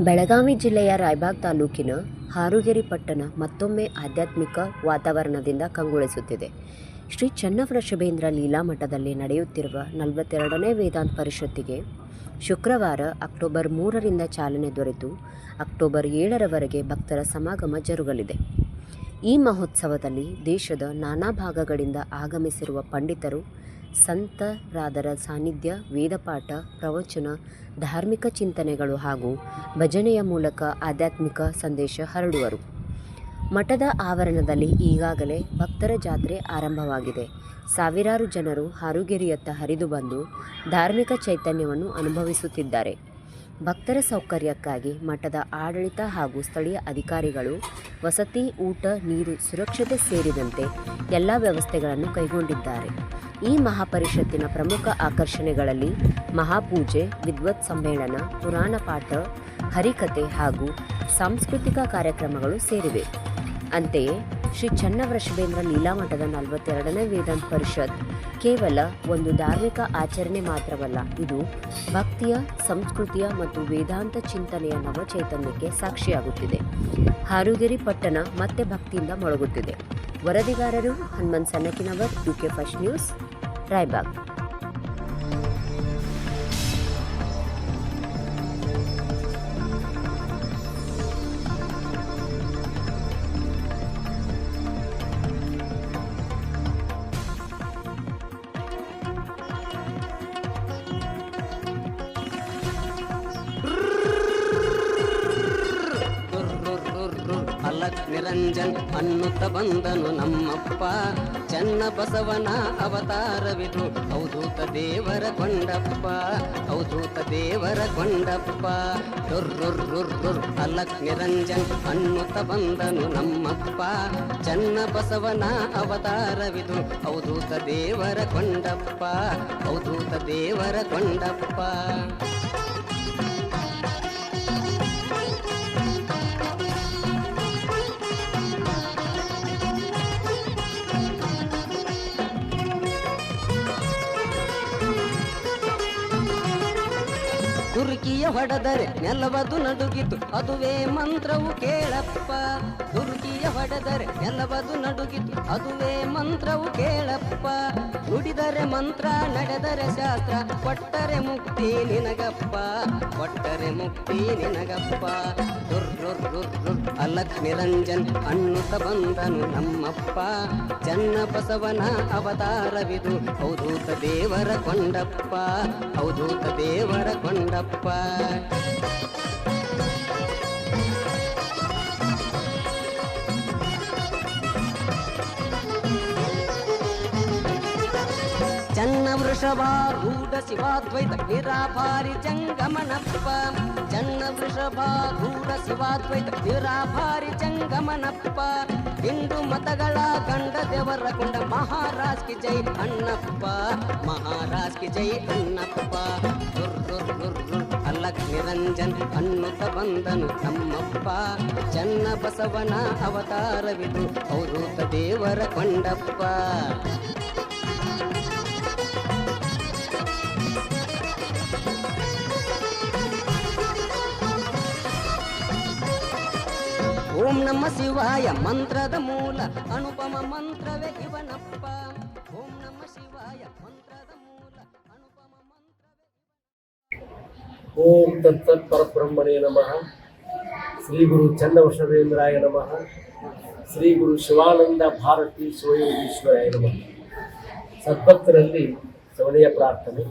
ಬೆಳಗಾವಿ ಜಿಲ್ಲೆಯ ರಾಯಬಾಗ್ ತಾಲೂಕಿನ ಹಾರುಗೆರಿ ಪಟ್ಟಣ ಮತ್ತೊಮ್ಮೆ ಆಧ್ಯಾತ್ಮಿಕ ವಾತಾವರಣದಿಂದ ಕಂಗೊಳಿಸುತ್ತಿದೆ. ಶ್ರೀ ಚನ್ನವೃಷಭೇಂದ್ರ ಲೀಲಾ ಮಠದಲ್ಲಿ ನಡೆಯುತ್ತಿರುವ ನಲವತ್ತೆರಡನೇ ವೇದಾಂತ ಪರಿಷತ್ತಿಗೆ ಶುಕ್ರವಾರ ಅಕ್ಟೋಬರ್ ಮೂರರಿಂದ ಚಾಲನೆ ದೊರೆತು. ಅಕ್ಟೋಬರ್ ಏಳರವರೆಗೆ ಭಕ್ತರ ಸಮಾಗಮ ಜರುಗಲಿದೆ. ಈ ಮಹೋತ್ಸವದಲ್ಲಿ ದೇಶದ ನಾನಾ ಭಾಗಗಳಿಂದ ಆಗಮಿಸಿರುವ ಪಂಡಿತರು ಸಂತರಾದರ ಸಾನ್ನಿಧ್ಯ, ವೇದಪಾಠ, ಪ್ರವಚನ, ಧಾರ್ಮಿಕ ಚಿಂತನೆಗಳು ಹಾಗೂ ಭಜನೆಯ ಮೂಲಕ ಆಧ್ಯಾತ್ಮಿಕ ಸಂದೇಶ ಹರಡುವರು. ಮಠದ ಆವರಣದಲ್ಲಿ ಈಗಾಗಲೇ ಭಕ್ತರ ಜಾತ್ರೆ ಆರಂಭವಾಗಿದೆ. ಸಾವಿರಾರು ಜನರು ಹಾರುಗೆರೆಯತ್ತ ಹರಿದು ಬಂದು ಧಾರ್ಮಿಕ ಚೈತನ್ಯವನ್ನು ಅನುಭವಿಸುತ್ತಿದ್ದಾರೆ. ಭಕ್ತರ ಸೌಕರ್ಯಕ್ಕಾಗಿ ಮಠದ ಆಡಳಿತ ಹಾಗೂ ಸ್ಥಳೀಯ ಅಧಿಕಾರಿಗಳು ವಸತಿ, ಊಟ, ನೀರು, ಸುರಕ್ಷತೆ ಸೇರಿದಂತೆ ಎಲ್ಲ ವ್ಯವಸ್ಥೆಗಳನ್ನು ಕೈಗೊಂಡಿದ್ದಾರೆ. ಈ ಮಹಾಪರಿಷತ್ತಿನ ಪ್ರಮುಖ ಆಕರ್ಷಣೆಗಳಲ್ಲಿ ಮಹಾಪೂಜೆ, ವಿದ್ವತ್ ಸಮ್ಮೇಳನ, ಪುರಾಣ ಪಾಠ ಹರಿಕತೆ ಹಾಗೂ ಸಾಂಸ್ಕೃತಿಕ ಕಾರ್ಯಕ್ರಮಗಳು ಸೇರಿವೆ. ಅಂತೆಯೇ, ಶ್ರೀ ಚನ್ನವೃಷಭೇಂದ್ರ ಲೀಲಾಮಠದ ನಲವತ್ತೆರಡನೇ ವೇದಾಂತ ಪರಿಷತ್ ಕೇವಲ ಒಂದು ಧಾರ್ಮಿಕ ಆಚರಣೆ ಮಾತ್ರವಲ್ಲ, ಇದು ಭಕ್ತಿಯ, ಸಂಸ್ಕೃತಿಯ ಮತ್ತು ವೇದಾಂತ ಚಿಂತನೆಯ ನವಚೈತನ್ಯಕ್ಕೆ ಸಾಕ್ಷಿಯಾಗುತ್ತಿದೆ. ಹಾರುಗೆರಿ ಪಟ್ಟಣ ಮತ್ತೆ ಭಕ್ತಿಯಿಂದ ಮೊಳಗುತ್ತಿದೆ. ವರದಿಗಾರರು Hanumanth Sannakinavar UK first news Raybag. Niranjan ಅನ್ನುತ್ತ ಬಂದನು ನಮ್ಮಪ್ಪ ಚನ್ನ ಬಸವನ ಅವತಾರವಿದು. ಅವಧೂತ ದೇವರ ಕೊಂಡಪ್ಪ. ಅವಧೂತ ದೇವರ ಕೊಂಡಪ್ಪ. ರುರ್ ಅಲಕ್ ನಿರಂಜನ್ ಅನ್ನುತ್ತ ಬಂದನು ನಮ್ಮಪ್ಪ ಚನ್ನ ಬಸವನ ಅವತಾರವಿದು. ಅವಧೂತ ದೇವರ ಕೊಂಡಪ್ಪ. ಅವಧೂತ ದೇವರ ಕೊಂಡಪ್ಪ. ದುರ್ಕಿಯ ಹೊಡೆದರೆ ನೆಲವದು ನಡುಗಿತು. ಅದುವೇ ಮಂತ್ರವು ಕೇಳಪ್ಪ. ದುರುಕಿಯ ಹೊಡೆದರೆ ನೆಲವದು ನಡುಗಿತು. ಅದುವೇ ಮಂತ್ರವು ಕೇಳಪ್ಪ. ನುಡಿದರೆ ಮಂತ್ರ, ನಡೆದರೆ ಶಾಸ್ತ್ರ. ಕೊಟ್ಟರೆ ಮುಕ್ತಿ ನಿನಗಪ್ಪ, ಕೊಟ್ಟರೆ ಮುಕ್ತಿ ನಿನಗಪ್ಪ. ಅಲಕ್ ನಿರಂಜನ್ ಅನ್ನುತ್ತ ಬಂದನು ನಮ್ಮಪ್ಪ. ಚನ್ನ ಬಸವನ ಅವತಾರವಿದು ಅವಧೂತ ದೇವರ ಕೊಂಡಪ್ಪ ಅವಧೂತ ದೇವರ ಕೊಂಡಪ್ಪ. ವೃಷಭಾರೂಢ ಶಿವಾದ್ವೈತ ನಿರಾಭಾರಿ ಜಂಗಮನಪ್ಪ ಚನ್ನ ವೃಷಭಾರೂಢ ಶಿವಾದ್ವೈತ ನಿರಾಭಾರಿ ಜಂಗಮನಪ್ಪ ಹಿಂದೂ ಮತಗಳ ಗಂಡ ದೇವರ ಕೊಂಡ ಮಹಾರಾಜ್ ಕಿ ಜೈ ಅಣ್ಣಪ್ಪ. ಮಹಾರಾಜ್ ಕಿ ಜೈ ಅಣ್ಣಪ್ಪ. ಅಲ್ಲಕ್ ನಿರಂಜನ್ ಅನ್ನುತ್ತ ಬಂದನು ನಮ್ಮಪ್ಪ ಚನ್ನ ಬಸವನ ಅವತಾರವಿದು ಅವಧೂತ ದೇವರ ಕೊಂಡಪ್ಪ. ಓಂ ನಮ ಶಿವಾಯ, ಮಂತ್ರದ ಮೂಲ, ಅನುಪಮ ಮಂತ್ರವೇ ಇವನಪ್ಪ. ಓಂ ನಮ ಶಿವಾಯ, ಮಂತ್ರದ ಮೂಲ, ಅನುಪಮ ಮಂತ್ರವೇ ಓಂ ತತ್ಸತ್ ಪರಬ್ರಹ್ಮಣೇ ನಮಃ. ಶ್ರೀ ಗುರು ಚನ್ನವೃಷಭೇಂದ್ರಾಯ ನಮಃ. ಶ್ರೀ ಗುರು ಶಿವಾನಂದ ಭಾರತಿ ಶಿವಯೋಗೀಶ್ವರಾಯ ನಮಃ. ಸದ್ಭಕ್ತರಲ್ಲಿ ಸವನೆಯ ಪ್ರಾರ್ಥನೆ.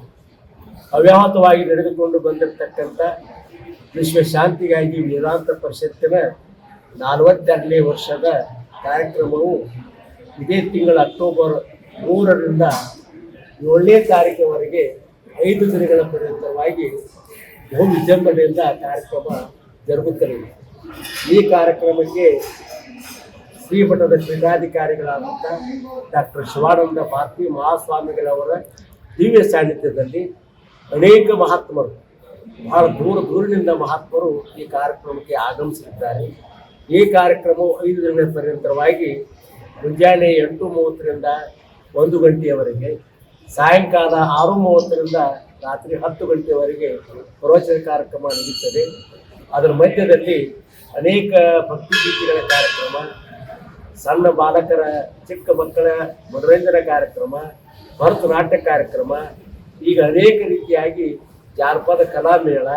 ಅವ್ಯಾಹತವಾಗಿ ನಡೆದುಕೊಂಡು ಬಂದಿರತಕ್ಕಂಥ ವಿಶ್ವ ಶಾಂತಿಗಾಗಿ ವೇದಾಂತ ಪರಿಷತ್ತಿನ ನಲವತ್ತೆರಡನೇ ವರ್ಷದ ಕಾರ್ಯಕ್ರಮವು ಇದೇ ತಿಂಗಳ ಅಕ್ಟೋಬರ್ ಮೂರರಿಂದ ಏಳನೇ ತಾರೀಕಿನವರೆಗೆ ಐದು ದಿನಗಳ ಪರ್ಯಂತವಾಗಿ ಬಹು ವಿಜೃಂಭಣೆಯಿಂದ ಕಾರ್ಯಕ್ರಮ ಜರುಗುತ್ತಲಿದೆ ಈ ಕಾರ್ಯಕ್ರಮಕ್ಕೆ ಶ್ರೀಮಠದ ಪೀಠಾಧಿಕಾರಿಗಳಾದಂಥ ಡಾಕ್ಟರ್ ಶಿವಾನಂದ ಭಾರತಿ ಮಹಾಸ್ವಾಮಿಗಳವರ ದಿವ್ಯ ಸಾನ್ನಿಧ್ಯದಲ್ಲಿ ಅನೇಕ ಮಹಾತ್ಮರು, ಬಹಳ ದೂರ ದೂರಿನಿಂದ ಮಹಾತ್ಮರು ಈ ಕಾರ್ಯಕ್ರಮಕ್ಕೆ ಆಗಮಿಸಲಿದ್ದಾರೆ ಈ ಕಾರ್ಯಕ್ರಮವು ಐದು ದಿನಗಳ ಪರ್ಯಂತರವಾಗಿ ಮುಂಜಾನೆ ಎಂಟು ಮೂವತ್ತರಿಂದ ಒಂದು ಗಂಟೆಯವರೆಗೆ, ಸಾಯಂಕಾಲ ಆರು ಮೂವತ್ತರಿಂದ ರಾತ್ರಿ ಹತ್ತು ಗಂಟೆಯವರೆಗೆ ಪ್ರವಚನ ಕಾರ್ಯಕ್ರಮ ನಡೆಯುತ್ತದೆ. ಅದರ ಮಧ್ಯದಲ್ಲಿ ಅನೇಕ ಭಕ್ತಿಗೀತೆಗಳ ಕಾರ್ಯಕ್ರಮ, ಸಣ್ಣ ಬಾಲಕರ, ಚಿಕ್ಕ ಮಕ್ಕಳ ಮನೋರಂಜನಾ ಕಾರ್ಯಕ್ರಮ, ಭರತನಾಟ್ಯ ಕಾರ್ಯಕ್ರಮ, ಈಗ ಅನೇಕ ರೀತಿಯಾಗಿ ಜಾನಪದ ಕಲಾಮೇಳ,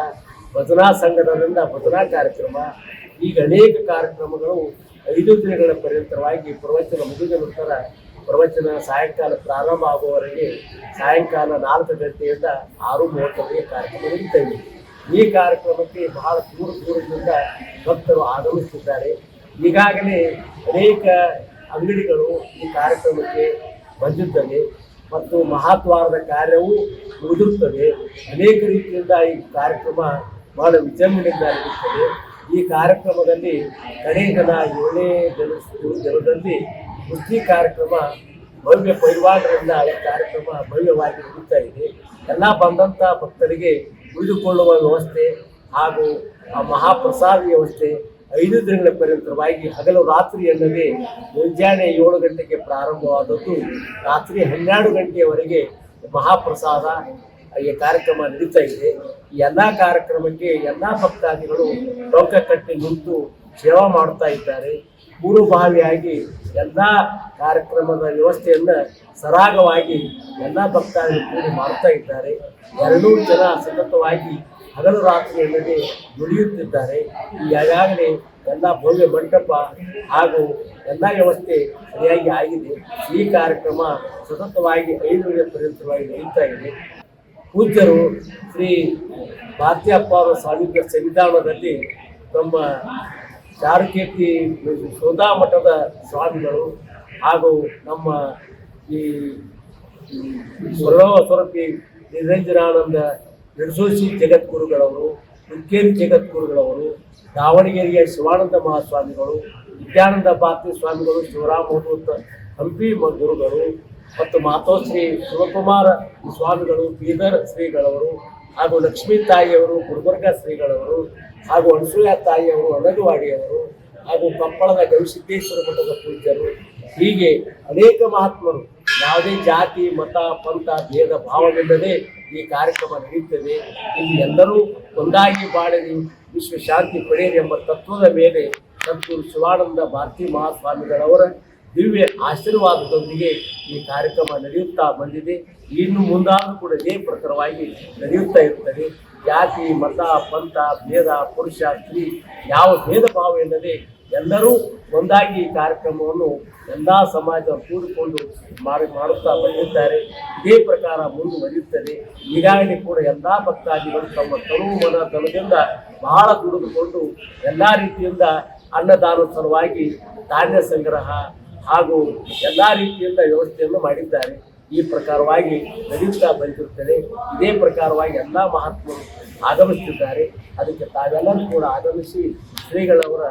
ಭಜನಾ ಸಂಘದಿಂದ ಭಜನಾ ಕಾರ್ಯಕ್ರಮ ಈಗ ಅನೇಕ ಕಾರ್ಯಕ್ರಮಗಳು ಐದು ದಿನಗಳ ಪರ್ಯಂತರವಾಗಿ ಪ್ರವಚನ ಮುಗಿದ ನಂತರ ಪ್ರವಚನ ಸಾಯಂಕಾಲ ಪ್ರಾರಂಭ ಆಗುವವರೆಗೆ ಸಾಯಂಕಾಲ ನಾಲ್ಕು ಗಂಟೆಯಿಂದ ಆರು ಮೂವತ್ತವರೆಗೆ ಕಾರ್ಯಕ್ರಮ ನಡೀತಾ ಈ ಕಾರ್ಯಕ್ರಮಕ್ಕೆ ಬಹಳ ದೂರ ದೂರದಿಂದ ಭಕ್ತರು ಆಗಮಿಸುತ್ತಿದ್ದಾರೆ. ಈಗಾಗಲೇ ಅನೇಕ ಅಂಗಡಿಗಳು ಈ ಕಾರ್ಯಕ್ರಮಕ್ಕೆ ಬಂದಿದ್ದವೆ ಮತ್ತು ಮಹತ್ವಾರದ ಕಾರ್ಯವು ಮುಗಿದಿರುತ್ತದೆ. ಅನೇಕ ರೀತಿಯಿಂದ ಈ ಕಾರ್ಯಕ್ರಮ ಬಹಳ ವಿಜೃಂಭಣೆಯಿಂದ ನಡೆಯುತ್ತದೆ. ಈ ಕಾರ್ಯಕ್ರಮದಲ್ಲಿ ಕಡೆ ಜನ ಏಳನೇ ದಿನ ಜನದಲ್ಲಿ ಕುಸ್ತಿ ಕಾರ್ಯಕ್ರಮ, ಭವ್ಯ ಪರಿವಾರದಿಂದ ಈ ಕಾರ್ಯಕ್ರಮ ಭವ್ಯವಾಗಿ ನಡೀತಾ ಇದೆ. ಎಲ್ಲ ಬಂದಂಥ ಭಕ್ತರಿಗೆ ಉಳಿದುಕೊಳ್ಳುವ ವ್ಯವಸ್ಥೆ ಹಾಗೂ ಆ ಮಹಾಪ್ರಸಾದ ವ್ಯವಸ್ಥೆ ಐದು ದಿನಗಳ ಪರ್ಯಂತರವಾಗಿ ಹಗಲು ರಾತ್ರಿ ಎನ್ನದೇ ಮುಂಜಾನೆ ಏಳು ಗಂಟೆಗೆ ಪ್ರಾರಂಭವಾದದ್ದು. ರಾತ್ರಿ ಹನ್ನೆರಡು ಗಂಟೆಯವರೆಗೆ ಮಹಾಪ್ರಸಾದ ಈ ಕಾರ್ಯಕ್ರಮ ನಡೀತಾ ಇದೆ. ಎಲ್ಲ ಕಾರ್ಯಕ್ರಮಕ್ಕೆ ಎಲ್ಲ ಭಕ್ತಾದಿಗಳು ಟೋಕ ಕಟ್ಟಿ ನಿಂತು ಸೇವಾ ಮಾಡ್ತಾ ಇದ್ದಾರೆ. ಪೂರ್ವಭಾವಿಯಾಗಿ ಎಲ್ಲ ಕಾರ್ಯಕ್ರಮದ ವ್ಯವಸ್ಥೆಯನ್ನು ಸರಾಗವಾಗಿ ಎಲ್ಲ ಭಕ್ತಾದಿಗಳು ಕೂಡಿ ಮಾಡ್ತಾ ಇದ್ದಾರೆ. ಎರಡೂ ಜನ ಸತತವಾಗಿ ಹಗಲು ರಾತ್ರಿ ಎಲ್ಲದೆ ದುಡಿಯುತ್ತಿದ್ದಾರೆ. ಈಗಾಗಲೇ ಎಲ್ಲ ಭವ್ಯ ಮಂಟಪ ಹಾಗೂ ಎಲ್ಲ ವ್ಯವಸ್ಥೆ ಸರಿಯಾಗಿ ಆಗಿದೆ. ಈ ಕಾರ್ಯಕ್ರಮ ಸತತವಾಗಿ ಐದು ಪರ್ಯಂತವಾಗಿ ನಡೀತಾ ಇದೆ. ಪೂಜ್ಯರು ಶ್ರೀ ಭಾರತೀಯಪ್ಪ ಅವರ ಸಾನ್ನಿಧ್ಯ ಸನ್ನಿಧಾನದಲ್ಲಿ ನಮ್ಮ ಚಾರುಕೀರ್ತಿ ಶೋಧಾ ಮಠದ ಸ್ವಾಮಿಗಳು ಹಾಗೂ ನಮ್ಮ ಈ ಸ್ವರ್ಣವ ಸ್ವರೂಪಿ ನಿರಂಜನಾನಂದ ನಿರ್ಸೋಸಿ ಜಗದ್ಗುರುಗಳವರು ಮುಖ್ಯೇರಿ ಜಗದ್ಗುರುಗಳವರು, ದಾವಣಗೆರೆಯ ಶಿವಾನಂದ ಮಹಾಸ್ವಾಮಿಗಳು, ವಿದ್ಯಾನಂದ ಭಾರತಿ ಸ್ವಾಮಿಗಳು ಶಿವರಾಮ ಹಂಪಿ ಗುರುಗಳು ಮತ್ತು ಮಾತೋಶ್ರೀ ಶಿವಕುಮಾರ ಸ್ವಾಮಿಗಳು, ಬೀದರ್ ಶ್ರೀಗಳವರು ಹಾಗೂ ಲಕ್ಷ್ಮೀ ತಾಯಿಯವರು ಗುಲ್ಬರ್ಗ ಶ್ರೀಗಳವರು ಹಾಗೂ ಅಣಸೂಯ ತಾಯಿಯವರು, ಅನಗವಾಡಿಯವರು ಹಾಗೂ ಕೊಪ್ಪಳದ ಗವಿಸಿದ್ದೇಶ್ವರ ಮಠದ ಪೂಜ್ಯರು, ಹೀಗೆ ಅನೇಕ ಮಹಾತ್ಮರು. ಯಾವುದೇ ಜಾತಿ, ಮತ, ಪಂಥ, ಭೇದ, ಭಾವವಿಲ್ಲದೆ ಈ ಕಾರ್ಯಕ್ರಮ ನಡೆಯುತ್ತದೆ ಇಲ್ಲಿ ಎಲ್ಲರೂ ಒಂದಾಗಿ ಬಾಳಲಿ, ವಿಶ್ವ ಶಾಂತಿ ಎಂಬ ತತ್ವದ ಮೇಲೆ ಸದ್ಗುರು ಶಿವಾನಂದ ಭಾರತಿ ಮಹಾಸ್ವಾಮಿಗಳವರ ದಿವ್ಯ ಆಶೀರ್ವಾದದೊಂದಿಗೆ ಈ ಕಾರ್ಯಕ್ರಮ ನಡೆಯುತ್ತಾ ಬಂದಿದೆ. ಇನ್ನು ಮುಂದಾದರೂ ಕೂಡ ಇದೇ ಪ್ರಕಾರವಾಗಿ ನಡೆಯುತ್ತಾ ಇರುತ್ತದೆ ಜಾತಿ, ಮತ, ಪಂಥ, ಭೇದ, ಪುರುಷ, ಸ್ತ್ರೀ ಯಾವ ಭೇದ ಭಾವ ಇಲ್ಲದೆ ಎಲ್ಲರೂ ಒಂದಾಗಿ ಈ ಕಾರ್ಯಕ್ರಮವನ್ನು ಎಲ್ಲ ಸಮಾಜ ಕೂಡಿಕೊಂಡು ಮಾಡಿ ಮಾಡುತ್ತಾ ಬಂದಿದ್ದಾರೆ. ಇದೇ ಪ್ರಕಾರ ಮುಂದುವರಿಯುತ್ತದೆ. ಈಗಾಗಲೇ ಕೂಡ ಎಲ್ಲ ಭಕ್ತಾದಿಗಳು ತಮ್ಮ ತನು ಮನ ತನದಿಂದ ಬಹಳ ದುಡಿದುಕೊಂಡು ಎಲ್ಲ ರೀತಿಯಿಂದ ಅನ್ನದಾನ ಸಲುವಾಗಿ ಧಾನ್ಯ ಸಂಗ್ರಹ ಹಾಗೂ ಎಲ್ಲ ರೀತಿಯಿಂದ ವ್ಯವಸ್ಥೆಯನ್ನು ಮಾಡಿದ್ದಾರೆ. ಈ ಪ್ರಕಾರವಾಗಿ ನಡೆಯುತ್ತಾ ಬಂದಿರುತ್ತದೆ. ಇದೇ ಪ್ರಕಾರವಾಗಿ ಎಲ್ಲ ಮಹಾತ್ಮರು ಆಗಮಿಸುತ್ತಿದ್ದಾರೆ. ಅದಕ್ಕೆ ತಾವೆಲ್ಲರೂ ಕೂಡ ಆಗಮಿಸಿ ಶ್ರೀಗಳವರ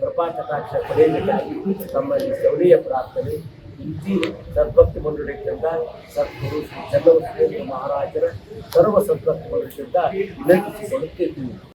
ಕೃಪಾ ಕಟಾಕ್ಷ ಪಡೆಯಲಿಕ್ಕಾಗಿ ತಮ್ಮಲ್ಲಿ ಶೌರ್ಯ ಪ್ರಾರ್ಥನೆ ಇಂತಿ ಸದ್ಭಕ್ತಿ ಮಂಡಳಿಯಿಂದ ಸದ್ಗುರು ಚನ್ನಬಸವೇಂದ್ರ ಮಹಾರಾಜರ ಸರ್ವ ಸದ್ಭಕ್ತಿ ಮಂಡಳಿಯಿಂದ